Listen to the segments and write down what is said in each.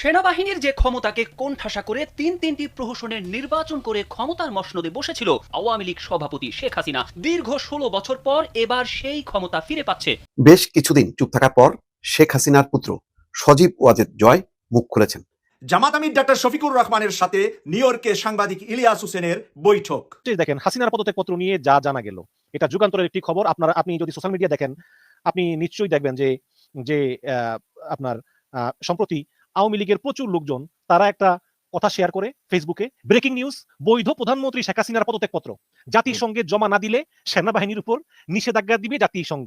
সেনাবাহিনীর যে ক্ষমতাকে কোণঠাসা করে তিন তিনটি প্রহসনের নির্বাচন করে ক্ষমতার মসনদে বসেছিল আওয়ামী লীগ সভাপতি শেখ হাসিনা। দীর্ঘ ষোলো বছর পর এবার সেই ক্ষমতা ফিরে পাচ্ছে। বেশ কিছুদিন চুপ থাকার পর শেখ হাসিনার পুত্র সজীব ওয়াজেদ জয় মুখ খুলেছেন। জামাত আমির ডাক্তার শফিকুর রহমানের সাথে নিউ ইয়র্কে সাংবাদিক ইলিয়াস হোসেনের বৈঠক। দেখেন হাসিনার পদত্যাগপত্র নিয়ে যা জানা গেল এটা যুগান্তরের একটি খবর। আপনারা আপনি যদি সোশ্যাল মিডিয়া দেখেন আপনি নিশ্চয়ই দেখবেন যে যে আহ, আপনার আহ, সম্প্রতি আওয়ামী লীগের প্রচুর লোকজন তারা একটা কথা শেয়ার করে ফেসবুকে ব্রেকিং নিউজ বৈধ প্রধানমন্ত্রী শেখ হাসিনার পদত্যাগপত্র। জাতিসংঘে জমা না দিলে সেনাবাহিনীর উপর নিষেধাজ্ঞা দিবে জাতিসংঘ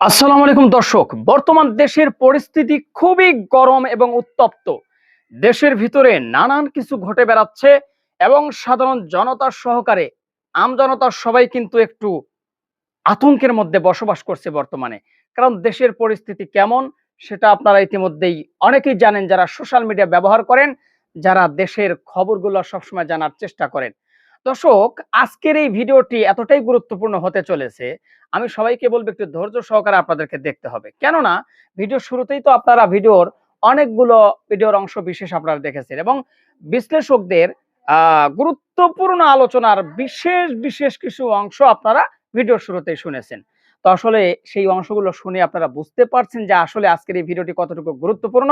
আসসালামু আলাইকুম দর্শক বর্তমান দেশের পরিস্থিতি খুবই গরম এবং উত্তপ্ত। দেশের ভিতরে নানান কিছু ঘটে বেড়াচ্ছে এবং সাধারণ জনতার সহকারে আমজনতার সবাই কিন্তু একটু আতঙ্কের মধ্যে বসবাস করছে বর্তমানে। কারণ দেশের পরিস্থিতি কেমন সেটা আপনারা ইতিমধ্যেই অনেকেই জানেন যারা সোশ্যাল মিডিয়া ব্যবহার করেন, যারা দেশের খবরগুলো সবসময় জানার চেষ্টা করেন। দর্শক, আজকের এই ভিডিওটি এতটাই গুরুত্বপূর্ণ হতে চলেছে, আমি সবাইকে বলব একটু ধৈর্য সহকারে আপনাদেরকে দেখতে হবে। কেননা, ভিডিও শুরুতেই তো আপনারা ভিডিওর অনেকগুলো ভিডিওর অংশ বিশেষ আপনারা দেখেছেন এবং বিশ্লেষকদের গুরুত্বপূর্ণ আলোচনার বিশেষ বিশেষ কিছু অংশ আপনারা ভিডিওর শুরুতেই শুনেছেন। তো আসলে সেই অংশগুলো শুনে আপনারা বুঝতে পারছেন যে আসলে আজকের এই ভিডিওটি কতটুকু গুরুত্বপূর্ণ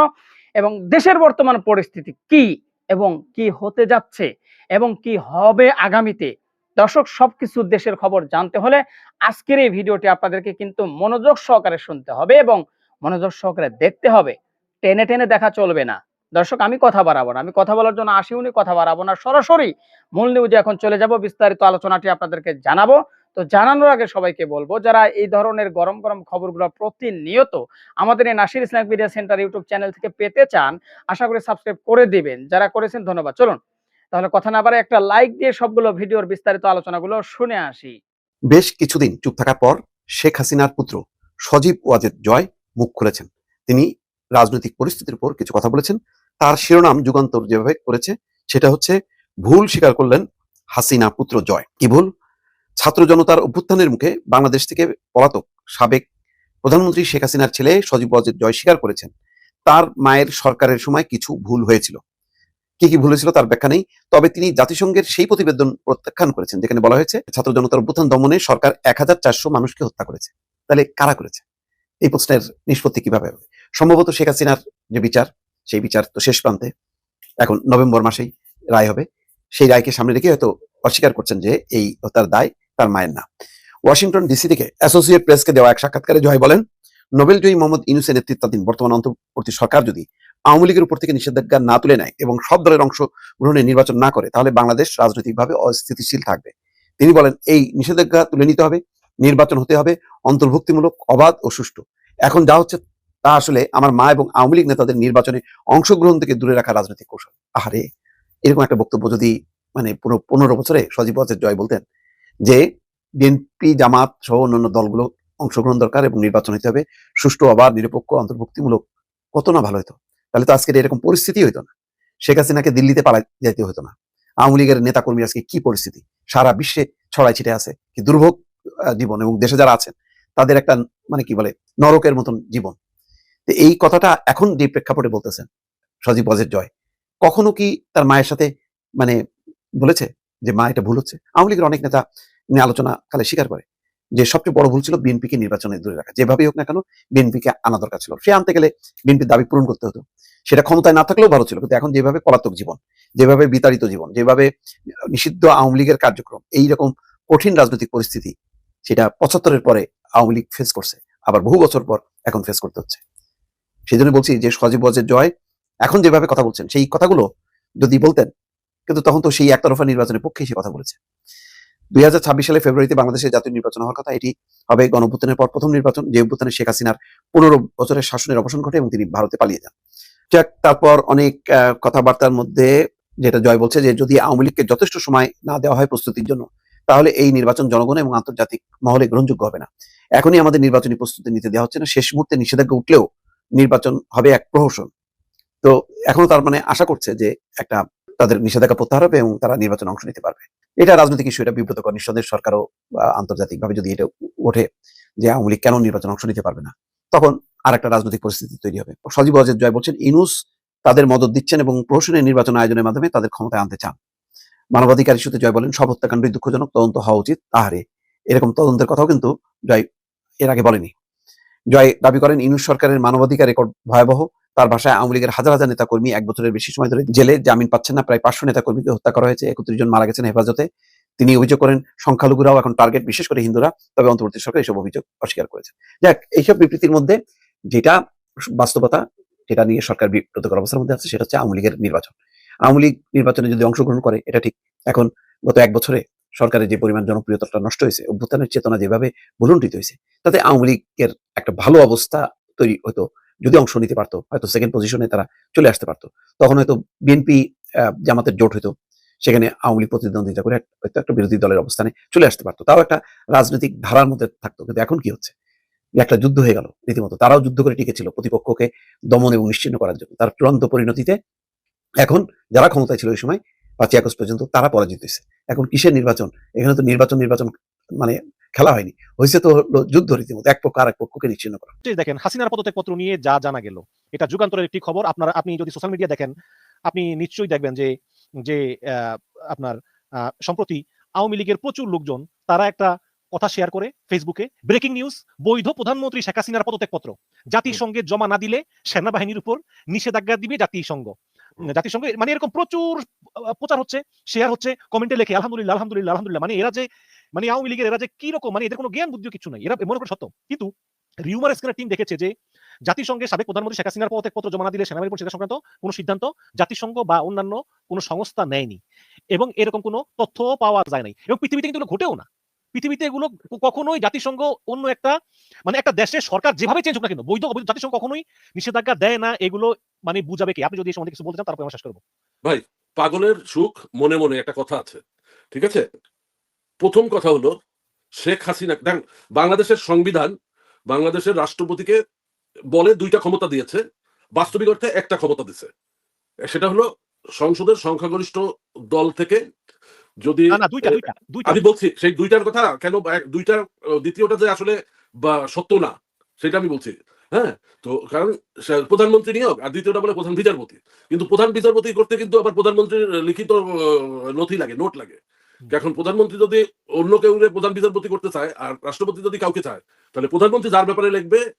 এবং দেশের বর্তমান পরিস্থিতি কি এবং কি হতে যাচ্ছে এবং কি হবে আগামীতে। দর্শক, সবকিছু দেশের খবর জানতে হলে আজকের এই ভিডিওটি আপনাদেরকে কিন্তু মনোযোগ সহকারে শুনতে হবে এবং মনোযোগ সহকারে দেখতে হবে। টেনে টেনে দেখা চলবে না। দর্শক, আমি কথা বাড়াবো না। আমি কথা বলার জন্য আসি উনি কথা বাড়াবো না। সরাসরি মূল নিউজে এখন চলে যাব, বিস্তারিত আলোচনাটি আপনাদেরকে জানাব। তো জানানোর আগে সবাইকে বলব, যারা এই ধরনের গরম গরম খবরগুলো প্রতিনিয়ত আমাদের এই Nasir Islamic media centre YouTube channel থেকে পেতে চান, আশা করি সাবস্ক্রাইব করে দিবেন। যারা করেছেন, ধন্যবাদ। চলুন, তাহলে কথা না বারে একটা লাইক দিয়ে সবগুলো ভিডিওর বিস্তারিত আলোচনাগুলো শুনে আসি। বেশ কিছুদিন চুপ থাকার পর শেখ হাসিনার পুত্র সজীব ওয়াজেদ জয় মুখ খুলেছেন। তিনি রাজনৈতিক পরিস্থিতির উপর কিছু কথা বলেছেন। তার শিরোনাম যুগান্তর যেভাবে করেছে, সেটা হচ্ছে ভুল স্বীকার করলেন হাসিনা পুত্র জয়। কি ভুল? ছাত্র জনতার অভ্যুত্থানের মুখে বাংলাদেশ থেকে পলাতক সাবেক প্রধানমন্ত্রী শেখ হাসিনার ছেলে সজীব ওয়াজেদ জয় স্বীকার করেছেন। তার মায়ের সরকারের সময় কিছু ভুল হয়েছিল। কি কি ভুল হয়েছিল তার ব্যাখ্যা নেই, তবে তিনি জাতিসংঘের সেই প্রতিবেদন প্রত্যাখ্যান করেছেন, যেখানে বলা হয়েছে, ছাত্র জনতার অভ্যুত্থান দমনে সরকার এক হাজার চারশো মানুষকে হত্যা করেছে। তাহলে কারা করেছে? এই প্রশ্নের নিষ্পত্তি কীভাবে হবে? সম্ভবত শেখ হাসিনার যে বিচার সেই বিচার তো শেষ প্রান্তে। এখন নভেম্বর মাসেই রায় হবে। সেই রায়কে সামনে রেখে হয়তো অস্বীকার করছেন যে এই হত্যার দায় তার মায়ের না ওয়াশিংটন ডিসি থেকে অ্যাসোসিয়েট প্রেসকে দেওয়া এক সাক্ষাৎকারে জয় বলেন নোবেলজয়ী মোহাম্মদ ইউনুসের নেতৃত্বাধীন বর্তমান অন্তর্বর্তী সরকার যদি আওয়ামী লীগের উপর থেকে নিষেধাজ্ঞা না তুলে নেয় এবং সব দলের অংশ গ্রহণে নির্বাচন না করে, তাহলে বাংলাদেশ রাজনৈতিকভাবে অস্থিতিশীল থাকবে। তিনি বলেন, এই নিষেধাজ্ঞা তুলে নিতে হবে, নির্বাচন হতে হবে অন্তর্ভুক্তিমূলক, অবাধ ও সুষ্ঠু। এখন যা হচ্ছে তা আসলে আমার মা এবং আওয়ামী লীগ নেতাদের নির্বাচনে অংশগ্রহণ থেকে দূরে রাখা রাজনৈতিক কৌশল। আহারে, এরকম একটা বক্তব্য যদি মানে পুরো পনেরো বছরে সজীব ওয়াজেদ জয় বলতেন যে, বিএনপি, জামাত সহ অন্যান্য দলগুলো অংশগ্রহণ দরকার এবং নির্বাচন হতে হবে, সুষ্ঠু অবাধ নিরপেক্ষ, অন্তর্ভুক্তিমূলক, কত না ভালো হতো তাহলে তো আজকের এরকম পরিস্থিতি হইতো না। শেখ হাসিনাকে দিল্লিতে পালা যাইতে হতো না। আওয়ামী লীগের নেতা কর্মী আজকে কি পরিস্থিতি? সারা বিশ্বে ছড়াই ছিটে আছে। কি দুর্ভোগ জীবন এবং দেশে যারা আছেন, তাদের একটা মানে কি বলে, নরকের মতন জীবন। এই কথাটা এখন যে প্রেক্ষাপটে বলতেছেন, সজীব ওয়াজেদ জয়, কখনো কি তার মায়ের সাথে মানে বলেছে যে মা, এটা ভুল হচ্ছে? আওয়ামী লীগের অনেক নেতা আলোচনা কালে স্বীকার করে যে সবচেয়ে বড় ভুল ছিল বিএনপিকে নির্বাচনে দূরে রাখা। যেভাবেই হোক না কেন, বিএনপিকে আনা দরকার ছিল। সে আনতে গেলে বিএনপির দাবি পূরণ করতে হতো। সেটা ক্ষমতায় না থাকলেও ভালো ছিল, কিন্তু এখন যেভাবে পলাতক জীবন, যেভাবে বিতাড়িত জীবন, যেভাবে নিষিদ্ধ আওয়ামী লীগের কার্যক্রম, এইরকম কঠিন রাজনৈতিক পরিস্থিতি, সেটা পঁচাত্তরের পরে আওয়ামী লীগ ফেস করছে। আবার বহু বছর পর এখন ফেস করতে হচ্ছে। সেই জন্য বলছি যে সজীব ওয়াজের জয়, এখন যেভাবে কথা বলছেন, সেই কথাগুলো যদি বলতেন, কিন্তু তখন তো সেই একতরফা নির্বাচনের পক্ষে সে কথা বলেছে। দুই হাজার ছাব্বিশ সালে ফেব্রুয়ারিতে বাংলাদেশে জাতীয় নির্বাচন হওয়ার কথা, এটি হবে গণভুত্থানের পর প্রথম নির্বাচন, যে অভ্যুত্থানে শেখ হাসিনার পনেরো বছরের শাসনের অবসান ঘটে এবং তিনি ভারতে পালিয়ে যান। যাক, তারপর অনেক কথাবার্তার মধ্যে যেটা জয় বলছে যে যদি আওয়ামী লীগকে যথেষ্ট সময় না দেওয়া হয় প্রস্তুতির জন্য, তাহলে এই নির্বাচন জনগণ এবং আন্তর্জাতিক মহলে গ্রহণযোগ্য হবে না। এখনই আমাদের নির্বাচনী প্রস্তুতি নিতে দেওয়া হচ্ছে না। শেষ মুহূর্তে নিষেধাজ্ঞা উঠলেও নির্বাচন হবে এক প্রহসন। তো এখনও তার মানে আশা করছে যে একটা তাদের নিষেধাজ্ঞা প্রত্যাহার হবে এবং তারা নির্বাচনে অংশ নিতে পারবে। এটা রাজনৈতিক ইস্যু এটা বিব্রতকর, নিঃসন্দেহে সরকারও আন্তর্জাতিক ভাবে যদি এটা ওঠে যে আওয়ামী লীগ কেন নির্বাচনে অংশ নিতে পারবে না, তখন আর একটা রাজনৈতিক পরিস্থিতি তৈরি হবে। সজীব ওয়াজেদ জয় বলছেন ইনুস তাদের মদত দিচ্ছেন এবং প্রহসনের নির্বাচন আয়োজনের মাধ্যমে তাদের ক্ষমতায় আনতে চান। মানবাধিকার ইস্যুতে জয় বলেন, সব হত্যাকাণ্ডই দুঃখজনক তদন্ত হওয়া উচিত। তাহারে এরকম তদন্তের কথাও কিন্তু জয় এর আগে বলেনি। জয় দাবি করেন ইউনুস সরকারের মানবাধিকার রেকর্ড ভয়াবহ। তার ভাষায় আওয়ামী লীগের হাজার হাজার নেতাকর্মী এক বছরের বেশি সময় ধরে জেলে জামিন পাচ্ছেন না। প্রায় পাঁচশো নেতাকর্মীকে হত্যা করা হয়েছে। একত্রিশ জন মারা গেছেন হেফাজতে। তিনি অভিযোগ করেন, সংখ্যালঘুরাও এখন টার্গেট বিশেষ করে হিন্দুরা। তবে অন্তর্বর্তী সরকার এসব অভিযোগ অস্বীকার করেছে। যাক, এইসব বিবৃতির মধ্যে যেটা বাস্তবতা যেটা নিয়ে সরকার বিব্রতকর অবস্থার মধ্যে আছে, সেটা হচ্ছে আওয়ামী লীগের নির্বাচন। আওয়ামী লীগ নির্বাচনে যদি অংশগ্রহণ করে, এটা ঠিক। এখন গত এক বছরে সরকারের যে পরিমাণ জনপ্রিয়তাটা নষ্ট হয়েছে অভ্যুত্থানের চেতনা যেভাবে ভুলুণ্ঠিত হয়েছে, তাতে আওয়ামী লীগের একটা ভালো অবস্থা তৈরি হতো যদি অংশ নিতে পারতো, হয়তো সেকেন্ড পজিশনে তারা চলে আসতে পারতো। তখন হয়তো বিএনপি জামাতের জোট হইতো সেখানে আওয়ামী লীগ প্রতিদ্বন্দ্বিতা করে হয়তো একটা বিরোধী দলের অবস্থানে চলে আসতে পারতো। তাও একটা রাজনৈতিক ধারার মধ্যে থাকতো, কিন্তু এখন কি হচ্ছে? একটা যুদ্ধ হয়ে গেল রীতিমতো, তারাও যুদ্ধ করে টিকেছিল প্রতিপক্ষকে দমন এবং নিশ্চিন্ন করার জন্য। তার চূড়ান্ত পরিণতিতে এখন যারা ক্ষমতায় ছিল ওই সময় পাঁচই আগস্ট পর্যন্ত তারা পরাজিত হয়েছে। এখন কিসের নির্বাচন? এখানে তো নির্বাচন নির্বাচন মানে খেলা হয়নি। হয়েছে তো হলো যুদ্ধ রীতিমতো এক পক্ষ আর এক পক্ষকে নিশ্চিন্ন করা। দেখেন হাসিনার পদত্যাগ পত্র নিয়ে যা জানা গেল এটা যুগান্তরের একটি খবর। আপনারা আপনি যদি সোশ্যাল মিডিয়া দেখেন আপনি নিশ্চয়ই দেখবেন যে যে আপনার সম্প্রতি আওয়ামী লীগের প্রচুর লোকজন তারা একটা কথা শেয়ার করে ফেসবুকে ব্রেকিং নিউজ বৈধ প্রধানমন্ত্রী শেখ হাসিনার পদত্যাগ পত্র জাতিসংঘে জমা না দিলে সেনাবাহিনীর উপর নিষেধাজ্ঞা দিবে জাতিসংঘ। জাতিসংঘ মানে এরকম প্রচুর প্রচার হচ্ছে শেয়ার হচ্ছে কমেন্টে লেখে, আলহামদুলিল্লাহ আলহামদুলিল্লাহ আলহামদুলিল্লাহ। মানে এরা যে মানে আওয়ামী লীগের এরা যে কি রকম মানে এদের কোনো জ্ঞান বুদ্ধি কিছু নাই। এরা মনে করে সত্য। কিন্তু রিউমার স্ক্যানের টিম দেখেছে যে, জাতিসংঘের সাবেক প্রধানমন্ত্রী শেখ হাসিনার পদত্যাগ পত্র জমা দিলে সেনাবাহিনীর উপর সেটা সংক্রান্ত কোনো সিদ্ধান্ত জাতিসংঘ বা অন্যান্য কোনো সংস্থা নেয়নি। এবং এরকম কোনো তথ্য পাওয়া যায় নাই। এবং পৃথিবীতে কিন্তু ঘটেও না। পৃথিবীতে এগুলো কখনোই জাতিসংঘ অন্য একটা মানে একটা দেশের সরকার যেভাবে চেঞ্জ হোক না কেন, বৈধ অবৈধ জাতিসংঘ কখনোই নিষেধাজ্ঞা দেয় না, এগুলো মানে বুঝাবে কি? আপনি যদি এই সম্বন্ধে কিছু বলতে চান, তারপরে আমরা শেষ করব। পাগলের সুখ মনে মনে একটা কথা আছে ঠিক আছে? প্রথম কথা হলো শেখ হাসিনা দেখেন বাংলাদেশের সংবিধান বাংলাদেশের রাষ্ট্রপতিকে বলে দুইটা ক্ষমতা দিয়েছে বাস্তবিক অর্থে একটা ক্ষমতা দিছে। সেটা হলো সংসদের সংখ্যাগরিষ্ঠ দল থেকে যদি আমি বলছি সেই দুইটার কথা কেন দুইটার দ্বিতীয়টা যে আসলে বা সত্য না সেটা আমি বলছি। হ্যাঁ তো কারণ প্রধানমন্ত্রী নিয়োগ আর দ্বিতীয়টা বলে প্রধান বিচারপতি। কিন্তু প্রধান বিচারপতি করতে কিন্তু আবার প্রধানমন্ত্রীর লিখিত নথি লাগে নোট লাগে। এখন প্রধানমন্ত্রী যদি অন্য কেউ প্রধান বিচারপতি করতে চায় আর রাষ্ট্রপতি যদি কাউকে চায় তাহলে প্রধানমন্ত্রী যার ব্যাপারে লিখবে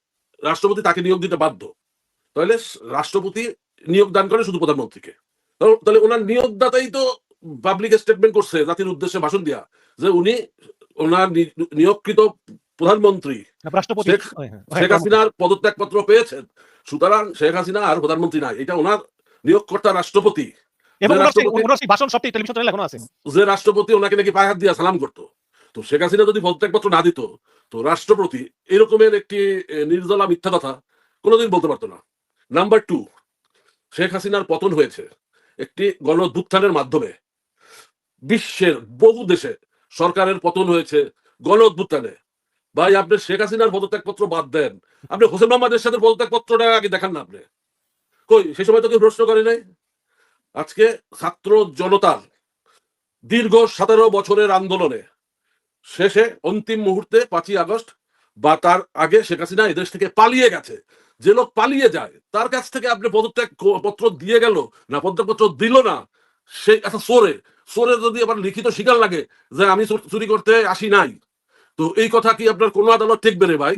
রাষ্ট্রপতি তাকে নিয়োগ দিতে বাধ্য। তাহলে রাষ্ট্রপতি নিয়োগ দান করে শুধু প্রধানমন্ত্রীকে। তাহলে- ওনার নিয়োগদাতাই তো পাবলিক স্টেটমেন্ট করছে জাতির উদ্দেশ্যে ভাষণ দিয়া যে উনি ওনার নিয়োগকৃত প্রধানমন্ত্রী রাষ্ট্রপতি। শেখ- হ্যাঁ, হ্যাঁ, হাসিনার পদত্যাগপত্র পেয়েছেন। সুতরাং শেখ হাসিনা আর প্রধানমন্ত্রী নাই। এটা ওনার নিয়োগকর্তা রাষ্ট্রপতি। যে রাষ্ট্রপতি ওনাকে নাকি পায়ে হাত দিয়ে সালাম করতো। তো শেখ হাসিনা যদি পদত্যাগপত্র না দিত তো রাষ্ট্রপতি এরকমের একটি নির্জলা মিথ্যা কথা কোনোদিন বলতে পারতো না। নাম্বার টু শেখ হাসিনার পতন হয়েছে একটি গণ মাধ্যমে। বিশ্বের বহু দেশে সরকারের পতন হয়েছে গণ ভাই, আপনি শেখ হাসিনার পদত্যাগপত্র বাদ দেন। আপনি হোসেন মোহাম্মদের সাথে পদত্যাগপত্রটা আগে দেখান না আপনি। কই, সে সময় তো কেউ প্রশ্ন করে নাই? আজকে ছাত্র জনতার দীর্ঘ সতেরো বছরের আন্দোলনে শেষে অন্তিম মুহূর্তে পাঁচই আগস্ট বা তার আগে শেখ হাসিনা এদেশ থেকে পালিয়ে গেছে। যে লোক পালিয়ে যায়, তার কাছ থেকে আপনি পদত্যাগ পত্র দিয়ে গেল না পদত্যাগ পত্র দিল না, সে একটা সোরে। সোরে যদি আবার লিখিত স্বীকার লাগে যে আমি চুরি করতে আসি নাই তো এই কথা কি আপনার কোনো আদালত ঠেকবে রে ভাই?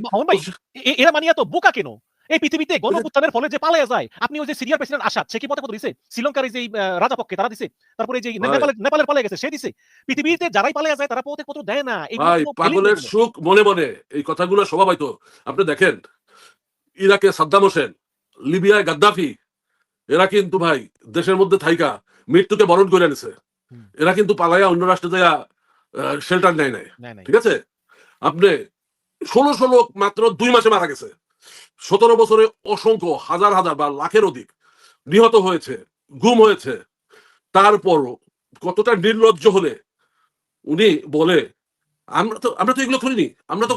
এরা মানিয়া তো বোকা কেন? এই পৃথিবীতে গণপুত্থানের ফলে যে পালায়া যায় আপনি ওই যে সিরিয়ার প্রেসিডেন্ট আসাদ সে কি পথে পথ দিছে? শ্রীলঙ্কার এই যে আহ, রাজাপক্ষে তারা দিছে। তারপরে যে নেপালের নেপালের পালিয়ে গেছে সে দিছে। পৃথিবীতে যারাই পালিয়ে যায় তারা পথে পত্র দেয় না। ভাই পাগলের সুখ মনে মনে এই কথাগুলো স্বভাবত আপনি দেখেন ইরাকে সাদ্দাম হোসেন লিবিয়ায় গাদ্দাফি এরা কিন্তু ভাই দেশের মধ্যে থাইকা মৃত্যুকে বরণ করে হুম। এরা কিন্তু পালাইয়া অন্য রাষ্ট্রে যাইয়া শেল্টার নেয় নাই। ঠিক আছে? আপনি ষোলো ষোলো মাত্র দুই মাসে মারা গেছে। সতেরো বছরে অসংখ্য হাজার হাজার বা লাখের অধিক নিহত হয়েছে, গুম হয়েছে। তারপরও কতটা নির্লজ্জ হলে উনি বলে আমরা তো আমরা তো এগুলো করিনি। আমরা তো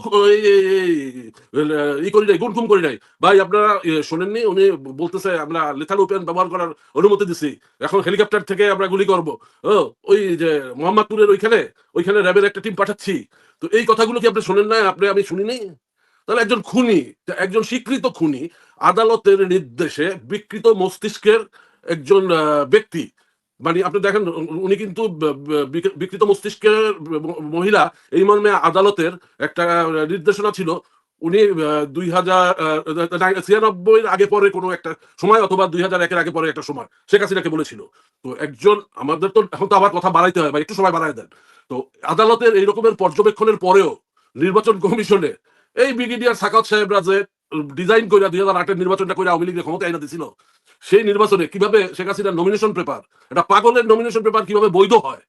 ই করি নাই গুম খুম করি নাই। ভাই, আপনারা শোনেননি? উনি বলতেছে, আমরা লেথাল ওপেন ব্যবহার করার অনুমতি দিছি। এখন হেলিকপ্টার থেকে আমরা গুলি করব। ও, ওই যে মোহাম্মদপুরের ওইখানে ওইখানে র্যাবের একটা টিম পাঠাচ্ছি। তো এই কথাগুলো কি আপনি শোনেন না আপনি, আমি শুনিনি? তাহলে একজন খুনি একজন স্বীকৃত খুনি, আদালতের নির্দেশে বিকৃত মস্তিষ্কের একজন ব্যক্তি মানে আপনি দেখেন উনি কিন্তু বিকৃত মস্তিষ্কের মহিলা। এই মর্মে আদালতের একটা নির্দেশনা ছিল, উনি দুই হাজার ছিয়ানব্বই আগে পরে কোনো একটা সময় অথবা দুই হাজার একের আগে পরে একটা সময়। শেখ হাসিনাকে বলেছিল। তো একজন, আমাদের তো এখন তো আবার কথা বাড়াইতে হয় বা একটু সময় বাড়াই দেন। তো আদালতের এই রকমের পর্যবেক্ষণের পরেও নির্বাচন কমিশনে এই ব্রিগেডিয়ার সাকাত সাহেবরা যে ডিজাইন করে দুই হাজার আটের নির্বাচনটা করে আওয়ামী লীগের ক্ষমতা আইনা দিছিল সেই নির্বাচনে কীভাবে শেখ হাসিনার নমিনেশন পেপার এটা পাগলের নমিনেশন পেপার কীভাবে বৈধ হয়?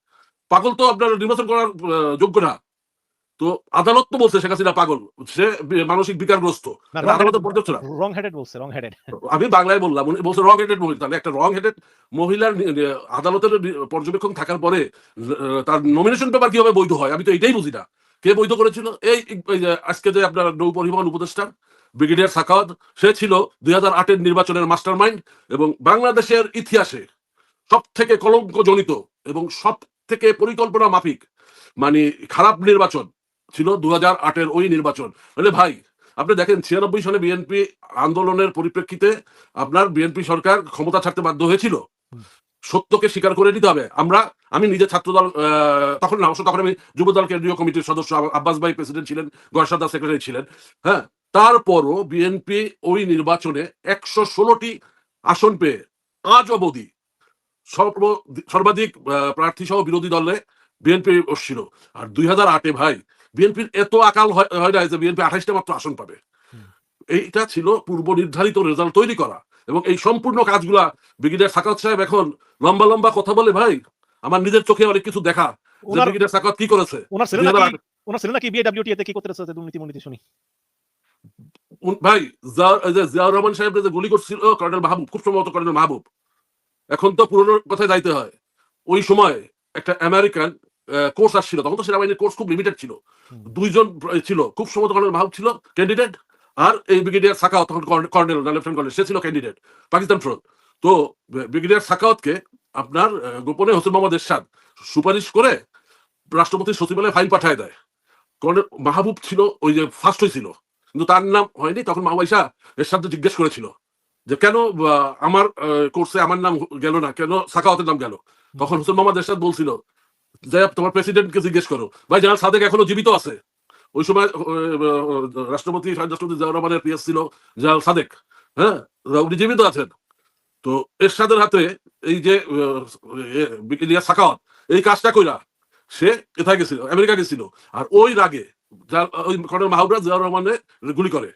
পাগল তো আপনার নির্বাচন করার যোগ্য না। তো আদালত তো বলছে শেখ হাসিনা পাগল সে মানসিক বিকারগ্রস্ত। না, এটা না। রং হেডেড বলছে রং হেডেড আমি বাংলায় বললাম উনি বলছে রং হেডেড মহিলা তাহলে একটা রং হেডেড মহিলার আদালতের পর্যবেক্ষণ থাকার পরে তার নমিনেশন পেপার কীভাবে বৈধ হয়? আমি তো এটাই বুঝি না। কে বৈধ করেছিল? এই আজকে যে আপনার নৌ পরিবহন উপদেষ্টা ব্রিগেডিয়ার সাকাওয়াত, সে ছিল দুই হাজার আটের নির্বাচনের মাস্টার মাইন্ড এবং বাংলাদেশের ইতিহাসে সব থেকে কলঙ্ক জনিত এবং সব থেকে পরিকল্পনা মাফিক মানে খারাপ নির্বাচন ছিল দু হাজার আটের ওই নির্বাচন। মানে ভাই, আপনি দেখেন ছিয়ানব্বই সালে বিএনপি আন্দোলনের পরিপ্রেক্ষিতে আপনার বিএনপি সরকার ক্ষমতা ছাড়তে বাধ্য হয়েছিল। সত্যকে স্বীকার করে নিতে হবে। আমরা, আমি নিজে ছাত্রদল তখন না, অবশ্য তখন আমি যুবদল কেন্দ্রীয় কমিটির সদস্য, আব্বাস ভাই প্রেসিডেন্ট ছিলেন গয়সাদা সেক্রেটারি ছিলেন হ্যাঁ? তারপরও বিএনপি ওই নির্বাচনে একশো ষোলোটি আসন পেয়ে আজ অবধি সর্বাধিক প্রার্থী সহ বিরোধী দলে বিএনপি ছিল আর দুই হাজার আটে ভাই বিএনপির এত আকাল হয় না যে বিএনপি আঠাশটা মাত্র আসন পাবে। এইটা ছিল পূর্ব নির্ধারিত রেজাল্ট তৈরি করা এবং এই সম্পূর্ণ কাজগুলা ব্রিগেডিয়ার সাকাত সাহেব এখন লম্বা লম্বা কথা বলে ভাই আমার নিজের চোখে অনেক কিছু দেখা ব্রিগেডিয়ার সাকাত কি করেছে? ওনার ছেলে নাকি ওনার ছেলে নাকি বিএডব্লিউটি এতে কি করতে দুর্নীতি মুর্নীতি শুনি। উন- ভাই জিয়াউর রহমান সাহেব যে গুলি করছিল কর্নেল মাহবুব খুব সম্ভবত কর্নেল মাহবুব। এখন তো পুরনো কথায় যাইতে হয়। ওই সময় একটা আমেরিকান কোর্স আসছিল তখন তো সেনাবাহিনীর কোর্স খুব লিমিটেড ছিল। দুইজন ছিল খুব সম্ভবত কর্নেল মাহবুব ছিল ক্যান্ডিডেট আর এই ব্রিগেডিয়ার সাকাওয়াত তখন কর্নেল না লেফটেন্যান্ট কর্নেল সে ছিল ক্যান্ডিডেট পাকিস্তান ফ্রন্ট তো ব্রিগেডিয়ার সাকাওয়াতকে আপনার গোপনে হোসেন মোহাম্মদ এরশাদ সুপারিশ করে রাষ্ট্রপতির সচিবালয়ে ফাইল পাঠায় দেয়। কর্নেল মাহবুব ছিল ওই যে ফার্স্ট হয়েছিল কিন্তু তার নাম হয়নি, তখন মাহবাইশা এরশাদ জিজ্ঞেস করেছিল যে কেন আমার কোর্সে আমার নাম গেল না, কেন সাকাওয়াতের নাম গেল? তখন হোসেন মোহাম্মদ এরশাদ বলছিল যে তোমার প্রেসিডেন্টকে জিজ্ঞেস করো। ভাই জেনারেল সাদেক এখনও জীবিত আছে। ওই সময় রাষ্ট্রপতি রাষ্ট্রপতি জিয়াউর রহমানের পিএস ছিল জেনারেল সাদেক হ্যাঁ? উনি জীবিত আছেন। তো এরশাদের হাতে এই যে সাকাওয়াত এই কাজটা কইরা সে কোথায় গেছিল? আমেরিকা গেছিল। আর ওই রাগে যার ওই কর্নেল মাহবুবরা জিয়াউর রহমানের গুলি করে।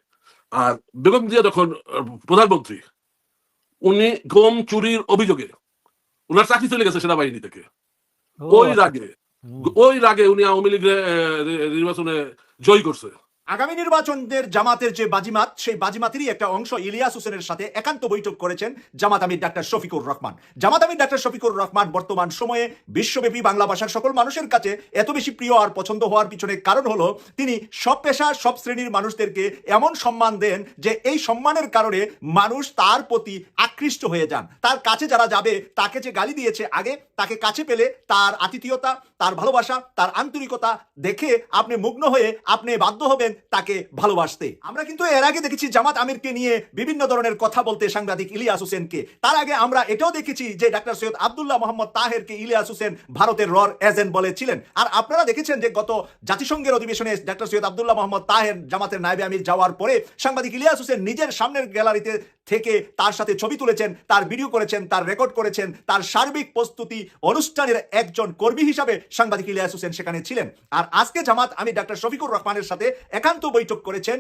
আর বেগম জিয়া যখন প্রধানমন্ত্রী উনি গম চুরির অভিযোগে ওনার চাকরি চলে গেছে সেনাবাহিনী থেকে। ওই রাগে ওই রাগে উনি আওয়ামী লীগের নির্বাচনে জয় করছে। আগামী নির্বাচনদের জামাতের যে বাজিমাত, সেই বাজিমাতেরই একটা অংশ ইলিয়াস হোসেনের সাথে একান্ত বৈঠক করেছেন জামাত আমির ডাক্তার শফিকুর রহমান। জামাত আমির ডাক্তার শফিকুর রহমান বর্তমান সময়ে বিশ্বব্যাপী বাংলা ভাষার সকল মানুষের কাছে এত বেশি প্রিয় আর পছন্দ হওয়ার পিছনে কারণ হলো, তিনি সব পেশা, সব শ্রেণির মানুষদেরকে এমন সম্মান দেন যে এই সম্মানের কারণে মানুষ তার প্রতি আকৃষ্ট হয়ে যান। তার কাছে যারা যাবে, তাকে যে গালি দিয়েছে আগে, তাকে কাছে পেলে তার আতিথীয়তা, তার ভালোবাসা, তার আন্তরিকতা দেখে আপনি মুগ্ন হয়ে আপনি বাধ্য হবেন তাকে ভালোবাসতে। আমরা কিন্তু এর আগে দেখেছি জামাত আমিরকে নিয়ে বিভিন্ন ধরনের কথা বলতে সাংবাদিক ইলিয়াস হোসেনকে। তার আগে আমরা এটাও দেখেছি যে ডাক্তার সৈয়দ আবদুল্লাহ মোহাম্মদ তাহেরকে ইলিয়াস হোসেন ভারতের রর এজেন্ট বলেছিলেন। আর আপনারা দেখেছেন যে গত জাতিসংঘের অধিবেশনে ডাক্তার সৈয়দ আবদুল্লাহ মোহাম্মদ তাহের জামাতের নাইবে আমির যাওয়ার পরে সাংবাদিক ইলিয়াস হোসেন নিজের সামনের গ্যালারিতে থেকে তার সাথে ছবি তুলেছেন, তার ভিডিও করেছেন, তার রেকর্ড করেছেন, তার সার্বিক প্রস্তুতি অনুষ্ঠানের একজন কর্মী হিসাবে সাংবাদিক ইলিয়াস হোসেন সেখানে ছিলেন। আর আজকে জামাত আমি ডাক্তার শফিকুর রহমানের সাথে একান্ত বৈঠক করেছেন,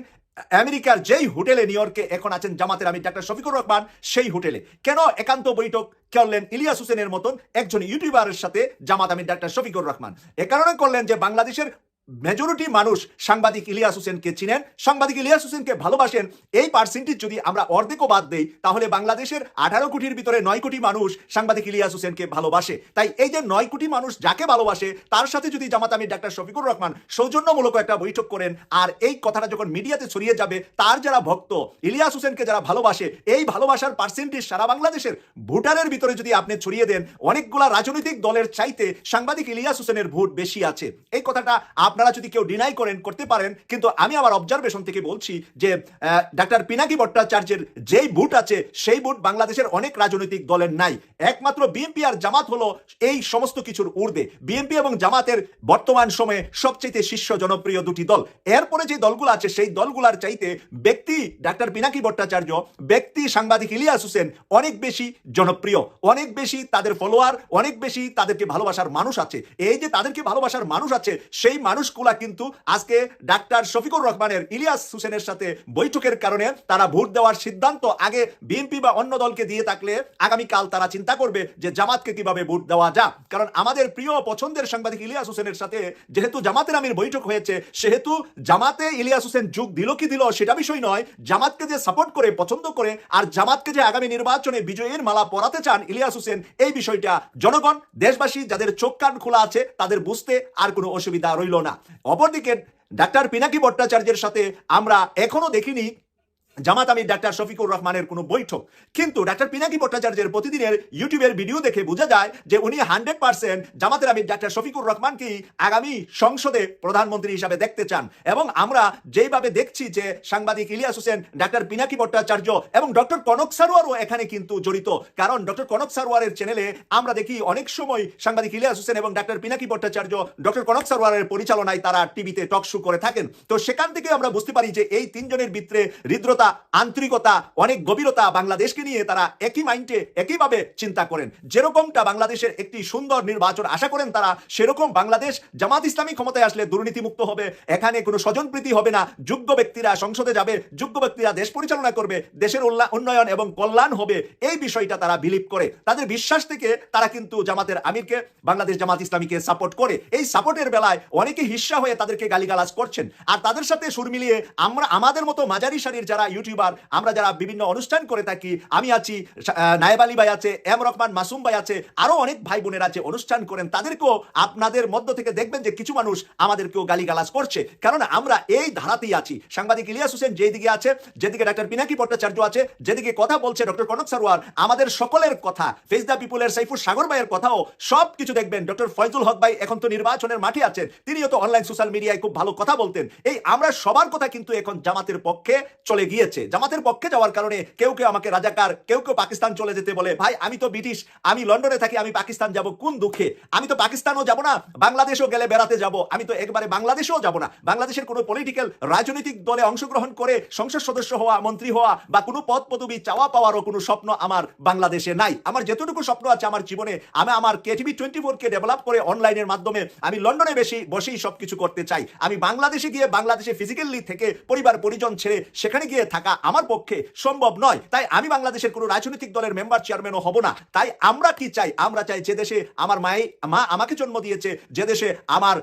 আমেরিকার যেই হোটেলে নিউ ইয়র্কে এখন আছেন জামাতের আমি ডাক্তার শফিকুর রহমান, সেই হোটেলে। কেন একান্ত বৈঠক করলেন ইলিয়াস হোসেনের মতন একজন ইউটিউবারের সাথে জামাত আমি ডাক্তার শফিকুর রহমান? এ কারণে করলেন যে বাংলাদেশের মেজরিটি মানুষ সাংবাদিক ইলিয়াস হোসেনকে চিনেন, সাংবাদিক ইলিয়াস হোসেনকে ভালোবাসেন, এই পার্সেন্টেজ যদি আমরা অর্ধেকও বাদ দেই, তাহলে বাংলাদেশের আঠারো কোটির ভিতরে নয় কোটি মানুষ সাংবাদিক ইলিয়াস হোসেনকে ভালোবাসে। তাই এই যে নয় কোটি মানুষ যাকে ভালোবাসে, তার সাথে যদি জামাত আমির ডাক্তার শফিকুর রহমান সৌজন্যমূলক একটা বৈঠক করেন, আর এই কথাটা যখন মিডিয়াতে ছড়িয়ে যাবে, তার যারা ভক্ত, ইলিয়াস হোসেনকে যারা ভালোবাসে, এই ভালোবাসার পার্সেন্টেজ সারা বাংলাদেশের ভোটারের ভিতরে যদি আপনি ছড়িয়ে দেন, অনেকগুলা রাজনৈতিক দলের চাইতে সাংবাদিক ইলিয়াস হোসেনের ভোট বেশি আছে। এই কথাটা আপনারা যদি কেউ ডিনাই করেন, করতে পারেন, কিন্তু আমি আমার অবজারভেশন থেকে বলছি যে ডাক্তার পিনাকি ভট্টাচার্যের যেই বুট আছে, সেই বুট বাংলাদেশের অনেক রাজনৈতিক দলের নাই। একমাত্র বিএনপি আর জামাত হলো এই সমস্ত কিছুর ঊর্ধ্বে। বিএনপি এবং জামাতের বর্তমান সময়ে সবচেয়ে শীর্ষ জনপ্রিয় দুটি দল। এরপরে যে দলগুলো আছে, সেই দলগুলার চাইতে ব্যক্তি ডাক্তার পিনাকি ভট্টাচার্য, ব্যক্তি সাংবাদিক ইলিয়াস হোসেন অনেক বেশি জনপ্রিয়, অনেক বেশি তাদের ফলোয়ার অনেক বেশি তাদেরকে ভালোবাসার মানুষ আছে। এই যে তাদেরকে ভালোবাসার মানুষ আছে, সেই মানুষগুলা কিন্তু আজকে ডাক্তার শফিকুর রহমানের ইলিয়াস হোসেনের সাথে বৈঠকের কারণে তারা ভোট দেওয়ার সিদ্ধান্ত আগে বিএনপি বা অন্য দলকে দিয়ে থাকলে আগামীকাল তারা চিন্তা করবে যে জামাতকে কীভাবে ভোট দেওয়া যা কারণ আমাদের প্রিয় পছন্দের সাংবাদিক ইলিয়াস হোসেনের সাথে যেহেতু জামাতের আমির বৈঠক হয়েছে, সেহেতু জামাতে ইলিয়াস হোসেন যোগ দিল কি দিল সেটা বিষয় নয়, জামাতকে যে সাপোর্ট করে, পছন্দ করে আর জামাতকে যে আগামী নির্বাচনে বিজয়ের মালা পরাতে চান ইলিয়াস হোসেন, এই বিষয়টা জনগণ, দেশবাসী যাদের চোখ কান খোলা আছে তাদের বুঝতে আর কোনো অসুবিধা রইল না। অপরদিকে ডাক্তার পিনাকি ভট্টাচার্যের সাথে আমরা এখনও দেখিনি জামাত আমির ডাক্তার শফিকুর রহমানের কোনো বৈঠক। কিন্তু ডাক্তার পিনাকি ভট্টাচার্যের প্রতিদিনের ইউটিউবের ভিডিও দেখে বোঝা যায় যে উনি হান্ড্রেড পার্সেন্ট জামাতের আমির ডাক্তার শফিকুর রহমানকেই আগামী সংসদে প্রধানমন্ত্রী হিসাবে দেখতে চান। এবং আমরা যেইভাবে দেখছি যে সাংবাদিক ইলিয়াস হোসেন, ডাক্তার পিনাকি ভট্টাচার্য এবং ডক্টর কনক সারোয়ারও এখানে কিন্তু জড়িত। কারণ ডক্টর কনক সারোয়ারের চ্যানেলে আমরা দেখি অনেক সময় সাংবাদিক ইলিয়াস হোসেন এবং ডাক্তার পিনাকি ভট্টাচার্য, ডক্টর কনক সারোয়ারের পরিচালনায় তারা টিভিতে টক শো করে থাকেন। তো সেখান থেকে আমরা বুঝতে পারি যে এই তিনজনের ভিতরে হৃদ্রতা আন্তরিকতা, অনেক গভীরতা বাংলাদেশকে নিয়ে তারা একই মাইন্ডে একইভাবে চিন্তা করেন। যেরকমটা বাংলাদেশের একটি সুন্দর নির্বাচন আশা করেন তারা, সেরকম বাংলাদেশ জামাত ইসলামী ক্ষমতায় আসলে দুর্নীতিমুক্ত হবে। এখানে কোনো স্বজনপ্রীতি হবে না। যোগ্য ব্যক্তিরা সংসদে যাবে, যোগ্য ব্যক্তিরা দেশ পরিচালনা করবে, দেশের উন্নয়ন এবং কল্যাণ হবে, এই বিষয়টা তারা বিলিভ করে। তাদের বিশ্বাস থেকে তারা কিন্তু জামাতের আমিরকে, বাংলাদেশ জামাত ইসলামীকে সাপোর্ট করে। এই সাপোর্টের বেলায় অনেকে হিস্সা হয়ে তাদেরকে গালিগালাজ করছেন। আর তাদের সাথে সুর মিলিয়ে আমরা, আমাদের মতো মাঝারি সারির যারা ইউটিউবার, আমরা যারা বিভিন্ন অনুষ্ঠান করে থাকি, আমি আছি নায়েব আলী ভাই আছে, এম রহমান মাসুম ভাই আছে, আরও অনেক ভাই বোনের আছে, অনুষ্ঠান করেন, তাদেরকেও আপনাদের মধ্য থেকে দেখবেন যে কিছু মানুষ আমাদেরকেও গালিগালাজ করছে। কারণ আমরা এই ধারাতেই আছি। সাংবাদিক ইলিয়াস হোসেন যেদিকে আছে, যেদিকে ডাক্তার পিনাকি ভট্টাচার্য আছে, যেদিকে কথা বলছে ডক্টর কনক সারওয়ার আমাদের সকলের কথা ফেস দ্য পিপুলের, সাইফুর সাগর ভাইয়ের কথাও সব কিছু দেখবেন। ডক্টর ফয়জুল হক ভাই এখন তো নির্বাচনের মাঠে আছেন, তিনিও তো অনলাইন সোশ্যাল মিডিয়ায় খুব ভালো কথা বলতেন। এই আমরা সবার কথা কিন্তু এখন জামাতের পক্ষে চলে গিয়েছে। জামাতের পক্ষে যাওয়ার কারণে কেউ কেউ আমাকে রাজাকার, কেউ কেউ পাকিস্তান চলে যেতে বলে, ভাই, আমি তো ব্রিটিশ, আমি লন্ডনে থাকি, আমি পাকিস্তান যাব, কোন দুঃখে? আমি তো পাকিস্তানও যাব না, বাংলাদেশও গেলে বেড়াতে যাব, আমি তো একবারে বাংলাদেশেও যাব না। বাংলাদেশের কোনো পলিটিক্যাল রাজনৈতিক দলে অংশগ্রহণ করে সংসদ সদস্য হওয়া, মন্ত্রী হওয়া বা কোনো পদ পদবি চাওয়া পাওয়ারও কোনো স্বপ্ন আমার বাংলাদেশে নাই। আমার যেতটুকু স্বপ্ন আছে আমার জীবনে, আমি আমার কেটিভি টোয়েন্টি ফোরকে ডেভেলপ করে অনলাইনের মাধ্যমে আমি লন্ডনে বেশি, বসেই সবকিছু করতে চাই। আমি বাংলাদেশে গিয়ে বাংলাদেশে ফিজিক্যালি থেকে পরিবার পরিজন ছেড়ে সেখানে গিয়ে থাকা আমার পক্ষে সম্ভব নয়। তাই আমি বাংলাদেশের কোনো রাজনৈতিক দলের মেম্বার, চেয়ারম্যানও হব না। তাই আমরা কি চাই? আমরা চাই যে দেশে আমার মায়ে, মা আমাকে জন্ম দিয়েছে, যে দেশে আমার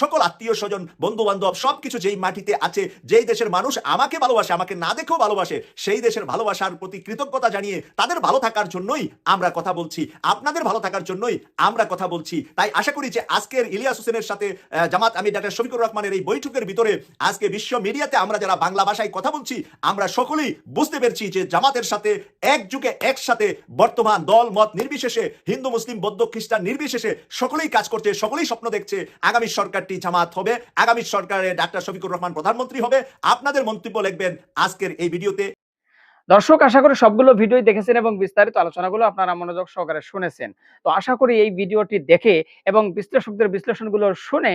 সকল আত্মীয় স্বজন বন্ধু বান্ধব সবকিছু যেই মাটিতে আছে, যেই দেশের মানুষ আমাকে ভালোবাসে, আমাকে না দেখেও ভালোবাসে, সেই দেশের ভালোবাসার প্রতি কৃতজ্ঞতা জানিয়ে তাদের ভালো থাকার জন্যই আমরা কথা বলছি। আপনাদের ভালো থাকার জন্যই আমরা কথা বলছি। তাই আশা করি যে আজকের ইলিয়াস হোসেনের সাথে জামাত আমি ডাক্তার শফিকুর রহমানের এই বৈঠকের ভিতরে আজকে বিশ্ব মিডিয়াতে আমরা যারা বাংলা ভাষায় কথা বলছি আমরা সকলেই বুঝতে পেরেছি যে জামাতের সাথে এক যুগে একসাথে বর্তমান দল, মত নির্বিশেষে, হিন্দু, মুসলিম, বৌদ্ধ, খ্রিস্টান নির্বিশেষে সকলেই কাজ করছে, সকলেই স্বপ্ন দেখছে আগামী সরকারটি জামাত হবে, আগামী সরকারে ডাক্তার শফিকুর রহমান প্রধানমন্ত্রী হবে। আপনাদের মন্তব্য লিখবেন আজকের এই ভিডিওতে। দর্শক, আশা করি সবগুলো ভিডিওই দেখেছেন এবং বিস্তারিত আলোচনাগুলো আপনারা মনোযোগ সহকারে শুনেছেন। তো আশা করি এই ভিডিওটি দেখে এবং বিশ্লেষকদের বিশ্লেষণগুলো শুনে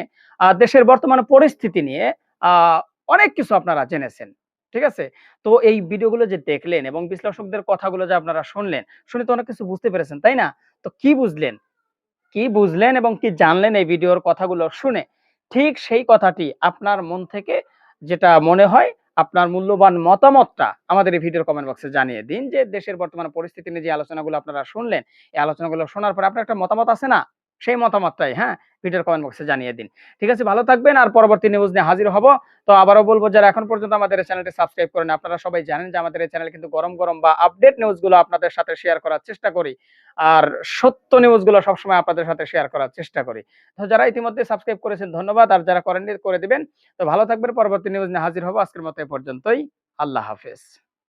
দেশের বর্তমান পরিস্থিতি নিয়ে অনেক কিছু আপনারা জেনেছেন। ঠিক আছে? তো এই ভিডিওগুলো যে দেখলেন এবং বিশ্লেষকদের কথাগুলো যে আপনারা শুনলেন, শুনে তো অনেক কিছু বুঝতে পেরেছেন, তাই না? তো কি বুঝলেন? কি বুঝলেন এবং কি জানলেন এই ভিডিওর কথাগুলো শুনে? ঠিক সেই কথাটি আপনার মন থেকে যেটা মনে হয়, আপনার মূল্যবান মতামতটা আমাদের এই ভিডিওর কমেন্ট বক্সে জানিয়ে দিন যে দেশের বর্তমান পরিস্থিতি নিয়ে যে আলোচনাগুলো আপনারা শুনলেন, এই আলোচনাগুলো শোনার পর আপনার একটা মতামত আছে না? সেই মতামতটাই হ্যাঁ? ভিডিওর কমেন্ট বক্সে জানিয়ে দিন। ঠিক আছে, ভালো থাকবেন আর পরবর্তী নিউজ নিয়ে হাজির হব। তো আবারও বলব, যারা এখন পর্যন্ত আমাদের চ্যানেলটি সাবস্ক্রাইব করেন, আপনারা সবাই জানেন যে আমাদের এই চ্যানেল কিন্তু গরম গরম বা আপডেট নিউজগুলো আপনাদের সাথে শেয়ার করার চেষ্টা করি। আর সত্য নিউজগুলো সবসময় আপনাদের সাথে শেয়ার করার চেষ্টা করি। তো যারা ইতিমধ্যে সাবস্ক্রাইব করেছেন, ধন্যবাদ। আর যারা করেননি, করে দিবেন। তো ভালো থাকবেন, পরবর্তী নিউজ নিয়ে হাজির হব। আজকের মতো এ পর্যন্তই। আল্লাহ হাফেজ।